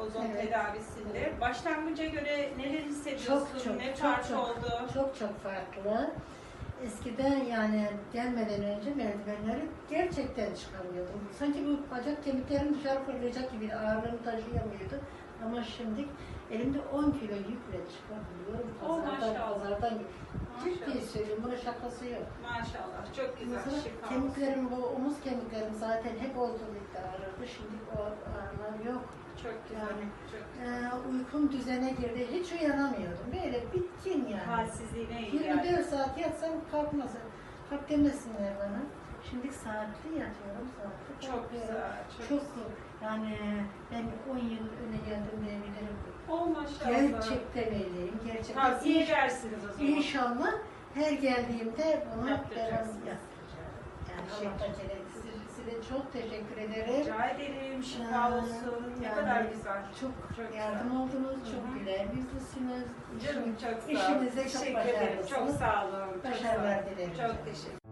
ozon Evet. tedavisinde. Başlangıca göre neler hissediyorsun? Çok, çok, ne çok, fark çok. oldu? Çok çok farklı. Eskiden yani gelmeden önce merdivenleri gerçekten çıkamıyordum. Sanki bu bacak kemiklerim dışarı fırlayacak gibi ağırlığını taşıyamıyordu. Ama şimdi elimde 10 kilo yükle çıkabiliyorum. Oh, Pazardan, maşallah. pazardan. Ciddi söylüyorum, bunun şakası yok. Maşallah. Çok güzel. Mesela kemiklerim, bu omuz kemiklerim zaten hep olduğu ligde ağrırdı. Şimdi. Çok güzel. Yani, çok Ee, uykum düzene girdi. Hiç uyanamıyordum. Böyle bitkin yani. halsizliğine iyi geldi. 24 saat yatsam kalkmasın. Kalk demesinler bana. Şimdi saatli yatıyorum, saatli Çok güzel. Çok, Çok yani ben 10 yıl öne geldim diyebilirim. Oh maşallah. Gerçekten öyleyim. Gerçekten. Tavsiye edersiniz o zaman. İnşallah her geldiğimde bunu Yaptıracaksınız. yaptıracağım. Yani. Size çok teşekkür ederim. Rica ederim. Şifa Ee, olsun. Ne yani kadar güzel. Çok, Çok yardım oldunuz, çok Hı hı. güler yüzlüsünüz. Canım çok sağ olun. İşinize çok Teşekkür ederim. Çok başarılısınız. Çok sağ olun. Başarılar dilerim. Çok teşekkür